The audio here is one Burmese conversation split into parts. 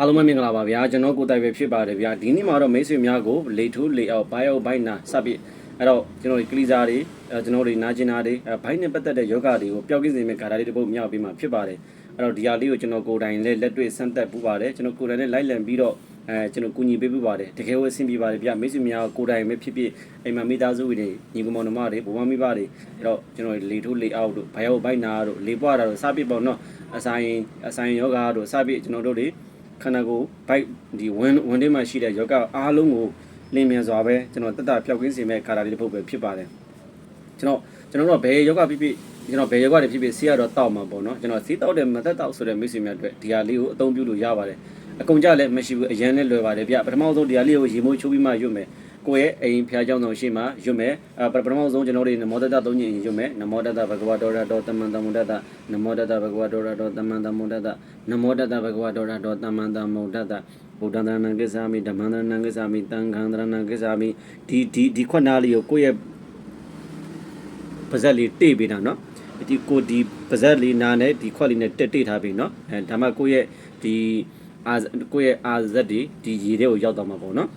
အားလုံးပဲမင်္ဂလာပါဗျာကျွန်တော်ကိုယ်တိုင်ပဲဖြစ်ပါတယ်ဗျာဒီနေ့မှာတော့မိတ်ဆွေများကိုလေထိုးလေအောင်ဘိုင်အောဘိုင်နာစပ်ပြီးအဲ့တော့ကျွန်တော်ဒီကလီစာတွေအဲကျွန်တော်တွေနာကျင်တာတွေအဲဘိုင်နဲ့ပတ်သက်တဲ့ယောဂတွေကိုပျောက်ကင်းစေမယ့်ဂါထာလေးတစ်ပုဒ်မြောက်ပြီးမှဖြစ်ပါတယ်အဲ့တော့ဒီဟာလေးကိုကျွန်တော်ကိုယ်တိုင်လည်းလက်တွေ့ဆန်းသက်ပူပါတယ်ကျွန်တော်ကိုယ်တိုင်လည်းလိုက်လံပြီးတော့အဲကျွန်တော်ကူညီပေးပူပါတယ်တကယ်ကိုအဆင်ပြေပါတယ်ဗျာမိတ်ဆွေများကိုယ်တိုင်ပဲဖြစ်ဖြစ်အိမ်မှာမိသားစုဝင်တွေညီကောင်မောင်နှမတွေဘဝမိဘတွေအဲ့တော့ကျွန်တော်လေထိုးလေအောင်တို့ဘိုင်အောဘိုင်နာတို့လေပွားတာတို့စပ်ပြီးပေါ့နော်အဆိုင်အဆိုင်ယောဂတို့စပ်ပြီးကျွန်တော်တို့တွေ ခန္ဓာကိုယ်ဘိုက်ဒီဝန်ဝန်ထဲမှာရှိတဲ့ယောဂအားလုံးကိုလင်းမြန်စွာပဲကျွန်တော်တက်တာပျောက်ကင်းစေမဲ့ခါတာလေးတစ်ပုဒ်ပဲဖြစ်ပါတယ်ကျွန်တော်ကျွန်တော်တို့ကဘယ်ယောဂဖြစ်ဖြစ်ကျွန်တော်ဘယ်ယောဂတွေဖြစ်ဖြစ်ဆေးရတော့တောက်မှာပေါ့နော်ကျွန်တော်ဆေးတောက်တယ်မသက်တောက်ဆိုတဲ့မိတ်ဆွေများအတွက်ဒီဟာလေးကိုအသုံးပြုလို့ရပါတယ် အကုန်ကြလည်းမရှိဘူးအရန်လည်းလွယ်ပါတယ်ဗျပထမဆုံးတရားလေးကိုရေမိုးချိုးပြီးမှရွတ်မယ်ကိုယ့်ရဲ့အိမ်ဖျားကြောင်းဆောင်ရှိမှရွတ်မယ်ပထမဆုံးကျွန်တော်တို့နမောတတသုံးညင်ရွတ်မယ်နမောတတဘဂဝတော်ရတော်တမန်တမုဒ္ဒတနမောတတဘဂဝတော်ရတော်တမန်တမုဒ္ဒတနမောတတဘဂဝတော်ရတော်တမန်တမုဒ္ဒတဗုဒ္ဓန္တရဏကိစ္ဆာမိဓမ္မန္တရဏကိစ္ဆာမိသံဃန္တရဏကိစ္ဆာမိဒီဒီဒီခွက်နာလေးကိုကိုယ့်ရဲ့ပါဇက်လေးတိတ်ပေးတာနော်ဒီကိုဒီပါဇက်လေးနာနဲ့ဒီခွက်လေးနဲ့တက်တိတ်ထားပြီးနော်အဲဒါမှကိုယ့်ရဲ့ဒီ အာကိုယ့်ရဲ့အာဇက်ဒီဒီရေတွေကိုရောက်တော့မှာပေါ့နော်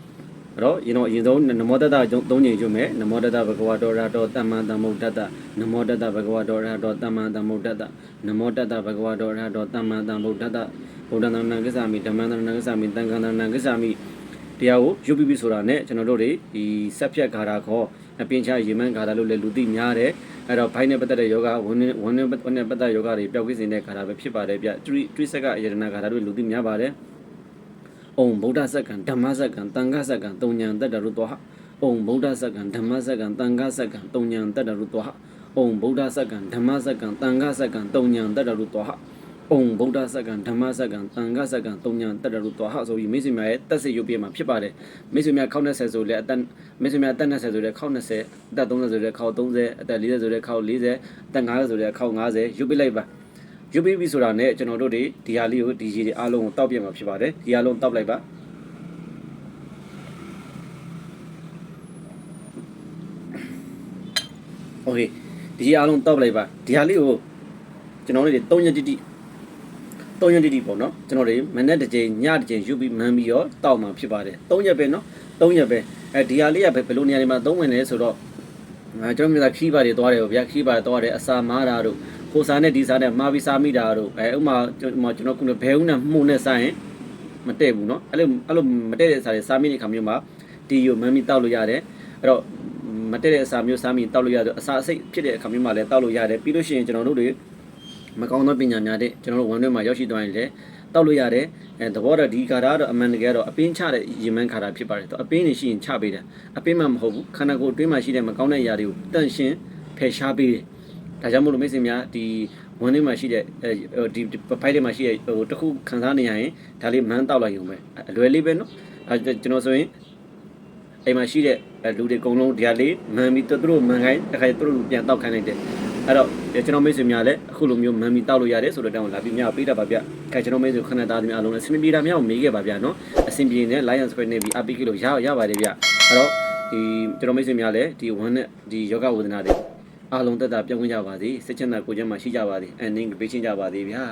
အဲ့တော့ရင်တော့အရင်ဆုံးနမောတတသုံးညင်ကျွမယ်နမောတတဘဂဝတောရတောတမ္မတမုဒ္ဒတနမောတတဘဂဝတောရတောတမ္မတမုဒ္ဒတနမောတတဘဂဝတောရတောတမ္မတမုဒ္ဒတဗုဒ္ဓံတရဏံကိစ္ဆာမိဓမ္မံတရဏံကိစ္ဆာမိတံဃံတရဏံကိစ္ဆာမိတရားကိုယူပြီးပြီဆိုတာနဲ့ကျွန်တော်တို့တွေဒီဆက်ဖြတ်ဂါထာခေါ်အပင်ချရေမန်းဂါထာလို့လည်းလူသိများတယ် အဲ့တော့ဘိုင်းနဲ့ပတ်သက်တဲ့ယောဂဝန်းနဲ့ဝန်းနဲ့ဝန်းနဲ့ပတ်သက်ယောဂတွေပျောက်ကင်းစေတဲ့ဂါထာပဲဖြစ်ပါတယ်ဗျတရိတရိစက်ကယရဏဂါထာတို့လူသိများပါတယ်။ဩဗုဒ္ဓစက္ကံဓမ္မစက္ကံတန်ခါစက္ကံတုံညာတတ္တရုတောဟ။ဩဗုဒ္ဓစက္ကံဓမ္မစက္ကံတန်ခါစက္ကံတုံညာတတ္တရုတောဟ။ဩဗုဒ္ဓစက္ကံဓမ္မစက္ကံတန်ခါစက္ကံတုံညာတတ္တရုတောဟ။ ဩဗုဒ္ဓစက္ကံဓမ္မစက္ကံတန်ခါစက္ကံတုံညာတတ္တရုတောဟဆိုပြီးမိတ်ဆွေများရဲ့တက်စစ်ရုပ်ပြမှာဖြစ်ပါတယ်။မိတ်ဆွေများခောက်20ဆိုလဲအသက်မိတ်ဆွေများအသက်20ဆိုလဲခောက်20အသက်30ဆိုလဲခောက်30အသက်40ဆိုလဲခောက်40အသက်50ဆိုလဲခောက်50ရုပ်ပြလိုက်ပါ။ရုပ်ပြပြီဆိုတာနဲ့ကျွန်တော်တို့တွေဒီဟာလေးကိုဒီရေတွေအားလုံးကိုတောက်ပြမှာဖြစ်ပါတယ်။ဒီအားလုံးတောက်လိုက်ပါ။။ Okay ဒီအားလုံးတောက်လိုက်ပါဒီဟာလေးကိုကျွန်တော်တို့တွေ3ရက်တိတိ 3ရက်တိတိပေါ့နော်ကျွန်တော်တွေမနေ့တစ်ချိန်ညတစ်ချိန်ယူပြီးမှန်းပြီးတော့တောက်မှာဖြစ်ပါတယ်3ရက်ပဲနော်3ရက်ပဲအဲဒီဟာလေးကဘယ်လိုနေရာတွေမှာသုံးဝင်လဲဆိုတော့ငါကျွန်တော်မျိုးခီးပါတွေသွားတယ်ဗျာခီးပါသွားတယ်အစာမားတာတို့ကိုစားနဲ့ဒီစားနဲ့မာပြီးစားမိတာတို့အဲဥမာကျွန်တော်ခုနဘဲဦးနဲ့မှုနဲ့စားရင်မတည့်ဘူးเนาะအဲ့လိုအဲ့လိုမတည့်တဲ့စားတွေစားမိတဲ့ခါမျိုးမှာတီယိုမမ်းပြီးတောက်လို့ရတယ်အဲ့တော့မတည့်တဲ့အစာမျိုးစားမိတောက်လို့ရတယ်အစာအစိတ်ဖြစ်တဲ့အခါမျိုးမှာလည်းတောက်လို့ရတယ်ပြီးလို့ရှိရင်ကျွန်တော်တို့တွေ မကောင်းသောပညာများတဲ့ကျွန်တော်တို့ဝန်တွင်းမှာရောက်ရှိသွားရင်လည်းတောက်လို့ရတယ်အဲသဘောတော့ဒီခါတာတော့အမှန်တကယ်တော့အပင်းချတဲ့ရေမန်းခါတာဖြစ်ပါတယ်တော့အပင်းနေရှိရင်ချပေးတယ်အပင်းမှမဟုတ်ဘူးခန္ဓာကိုယ်အတွင်းမှာရှိတဲ့မကောင်းတဲ့အရာတွေကိုတန့်ရှင်းဖယ်ရှားပေးတယ်ဒါကြောင့်မို့လို့မိတ်ဆွေများဒီဝန်ထဲမှာရှိတဲ့အဲဒီဖိုက်ထဲမှာရှိတဲ့ဟိုတစ်ခုခံစားနေရရင်ဒါလေးမန်းတောက်လိုက်ရုံပဲအလွယ်လေးပဲနော်အဲကျွန်တော်ဆိုရင်အိမ်မှာရှိတဲ့လူတွေအကုန်လုံးဒီဟာလေးမန်ပြီးသူတို့မန်ခိုင်းတစ်ခါသူတို့ပြန်တောက်ခိုင်းလိုက်တယ် အဲ့တော့ကျွန်တော်မိတ်ဆွေများလည်းအခုလိုမျိုးမန်ပြီးတောက်လို့ရတယ်ဆိုတော့တောင်းလာပြီးများပေးတာပါဗျခဲကျွန်တော်မိတ်ဆွေခဏသားသမီးအားလုံးလည်းအဆင်ပြေတာများကိုမေးခဲ့ပါဗျနော်အဆင်ပြေနေ Lion Square နဲ့ပြီးအပိကိလို့ရရပါတယ်ဗျအဲ့တော့ဒီကျွန်တော်မိတ်ဆွေများလည်းဒီဝမ်းနဲ့ဒီယောဂဝေဒနာတွေအားလုံးတက်တာပြောင်းခွင့်ကြပါစေစိတ်ချမ်းသာကိုယ်ကျန်းမာရှိကြပါစေအန်နင်းပေးချင်းကြပါစေဗျာ